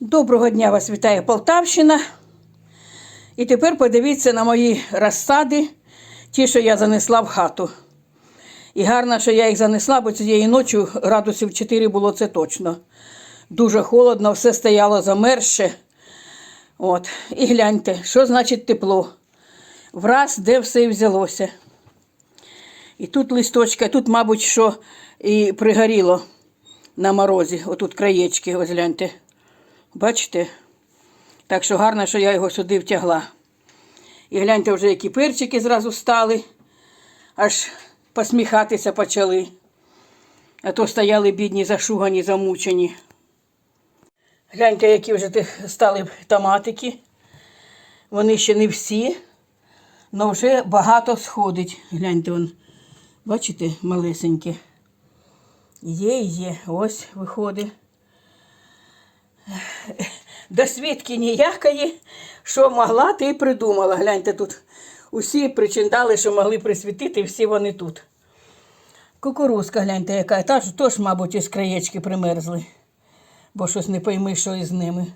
Доброго дня вас вітає Полтавщина. І тепер подивіться на мої розсади, ті, що я занесла в хату. І гарно, що я їх занесла, бо цієї ночі градусів 4 було це точно. Дуже холодно, все стояло замерзше. От. І гляньте, що значить тепло. Враз, де все і взялося. І тут листочка, тут, мабуть, що і пригоріло на морозі. Отут краєчки, ось гляньте. Бачите? Так що гарно, що я його сюди втягла. І гляньте, вже які перчики зразу стали, аж посміхатися почали. А то стояли бідні, зашугані, замучені. Гляньте, які вже стали томатики. Вони ще не всі, але вже багато сходить. Гляньте, он, бачите, малесенькі. Є, є, ось виходить. До свідки ніякої, що могла, ти й придумала. Гляньте тут. Усі причиндали, що могли присвітити, всі вони тут. Кукурузка, гляньте, яка. Та ж, тож, мабуть, із краєчки примерзли, бо щось не пойми, що із ними.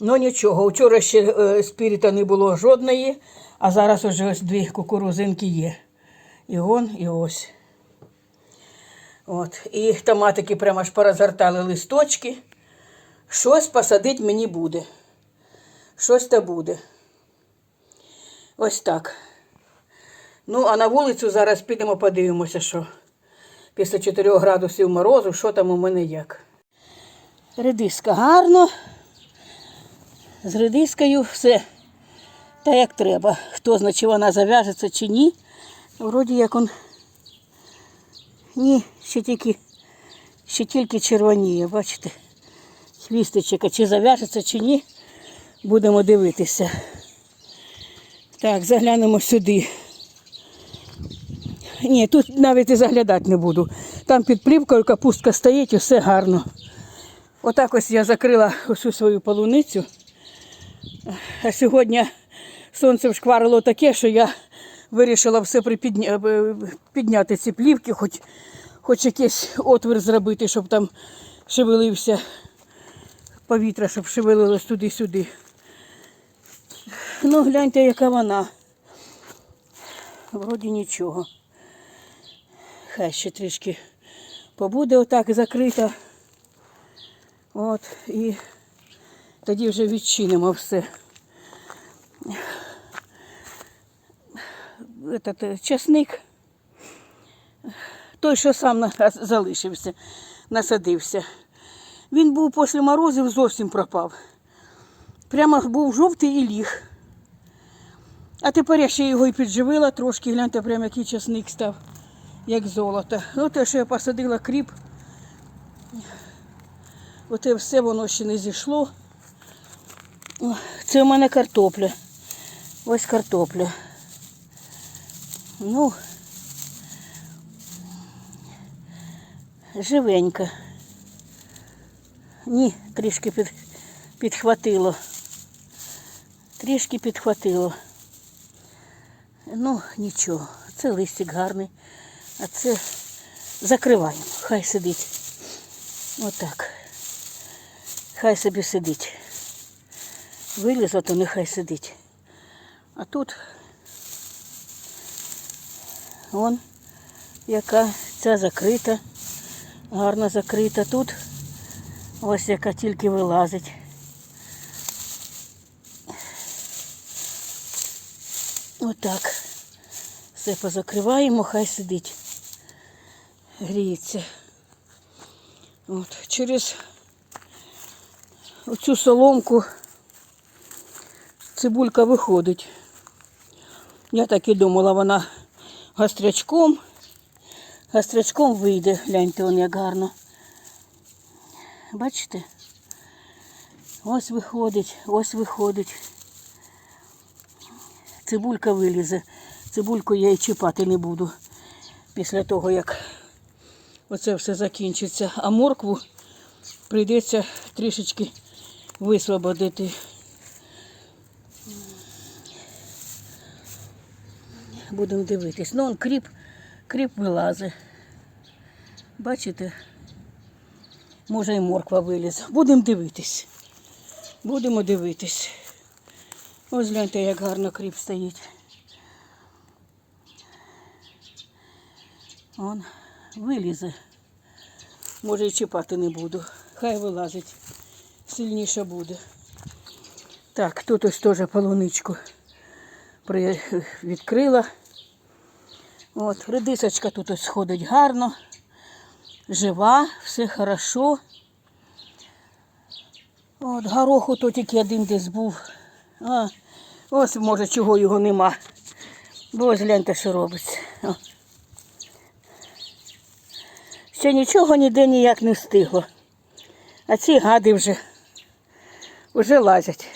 Ну нічого, вчора ще е, спіріта не було жодної, а зараз уже ось дві кукурузинки є. І он, і ось. От. І томатики прямо аж порозгортали листочки. Щось посадити мені буде. Щось та буде. Ось так. Ну, а на вулицю зараз підемо подивимося, що після 4 градусів морозу, що там у мене як. Редиска гарно. З редискою все та як треба. Хто знає, чи вона зав'яжеться чи ні. Вроді як он. Ні, ще тільки, ще тільки червоніє, бачите? Хвістичок, а чи зав'яжеться, чи ні, будемо дивитися. Так, заглянемо сюди. Ні, тут навіть і заглядати не буду. Там під плівкою капустка стоїть і все гарно. Отак ось я закрила усю свою полуницю. А сьогодні сонце вшкварило таке, що я вирішила все припідня... е, підняти ці плівки, хоч, хоч якийсь отвір зробити, щоб там шевелився повітря, щоб шевелилось туди-сюди. Ну, гляньте, яка вона. Вроді нічого. Хай ще трішки побуде отак закрита. От, і тоді вже відчинимо все. Этот, е, часник, той, що сам на- залишився, насадився. Він був після морозів зовсім пропав. Прямо був жовтий і ліг. А тепер я ще його і підживила трошки, гляньте, прямо який часник став, як золото. Ну, те, що я посадила кріп, оте все воно ще не зійшло. Це у мене картопля. Ось картопля. Ну, живенька. Ні, трішки під, підхватило. Трішки підхватило. Ну, нічого, це листик гарний, а це закриваємо. Хай сидить. Отак. Хай собі сидить. Вилізла, то нехай сидить. А тут вон яка ця закрита, гарно закрита. Тут ось яка тільки вилазить. Отак. Все позакриваємо, хай сидить. Гріється. От. Через оцю соломку цибулька виходить. Я так і думала, вона гастрячком. Гастрячком вийде, гляньте, он як гарно. Бачите? Ось виходить, ось виходить. Цибулька вилізе. Цибульку я і чіпати не буду після того, як оце все закінчиться. А моркву прийдеться трішечки висвободити. Будемо дивитись. Ну, он кріп, кріп вилазить. Бачите? Може і морква вилізе. Будемо дивитись. Будемо дивитись. Ось гляньте, як гарно кріп стоїть. Он вилізе. Може і чіпати не буду. Хай вилазить. Сильніше буде. Так, тут ось теж полуничку відкрила. От, редисочка тут ось сходить гарно, жива, все хорошо. От, гороху то тільки один десь був. А, ось може чого його нема. Бо ось гляньте, що робиться. О. Ще нічого ніде ніяк не встигло. А ці гади вже, вже лазять.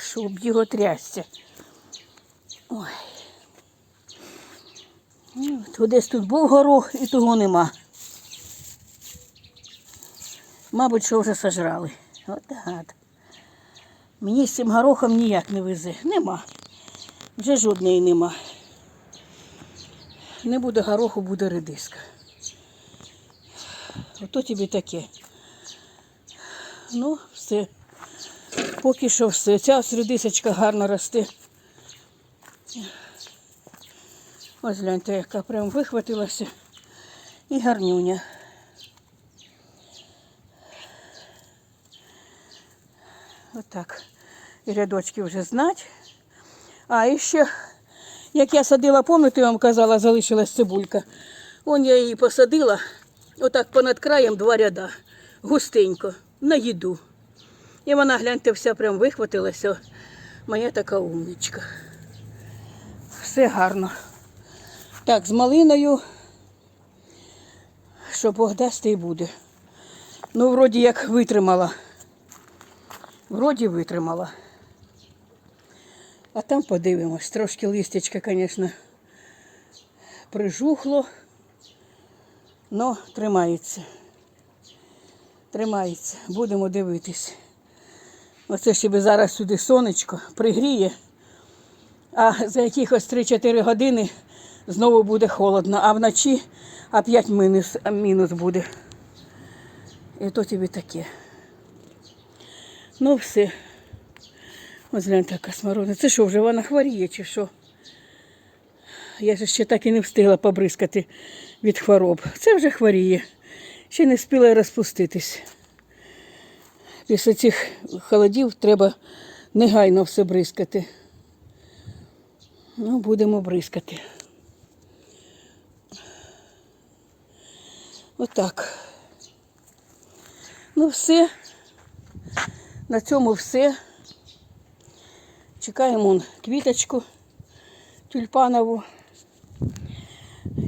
Щоб його трясся. Ой. Десь тут був горох і того нема. Мабуть, що вже сожрали. От гад. Мені з цим горохом ніяк не везе. Нема. Вже жодної нема. Не буде гороху, буде редиска. Ото тобі таке. Ну, все. Поки що все. Ця редисочка гарно росте. Ось гляньте, яка прям вихватилася. І гарнюня. Отак. І рядочки вже знать. А і ще, як я садила, пам'ятаєте, я вам казала, залишилась цибулька. Вон я її посадила, отак понад краєм два ряда, густенько, на їду. І вона, гляньте, вся прям вихватилася. Моя така умничка. Все гарно. Так, з малиною, що Бог дасть, й буде. Ну, вроді як витримала. Вроді витримала. А там подивимось. Трошки листячка, звісно, прижухло, але тримається. Тримається. Будемо дивитись. Оце ще би зараз сюди сонечко пригріє, а за якихось 3-4 години знову буде холодно, а вночі опять мінус, мінус буде. І то тобі таке. Ну все. Ось гляньте, яка смородина. Це що, вже вона хворіє чи що? Я ж ще так і не встигла побризкати від хвороб. Це вже хворіє. Ще не встигла розпуститись. Після цих холодів треба негайно все бризкати. Ну, будемо бризкати. Отак. Ну, все. На цьому все. Чекаємо квіточку тюльпанову.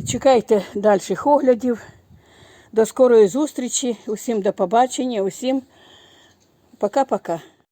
Чекайте дальших оглядів. До скорої зустрічі. Усім до побачення, усім пока-пока.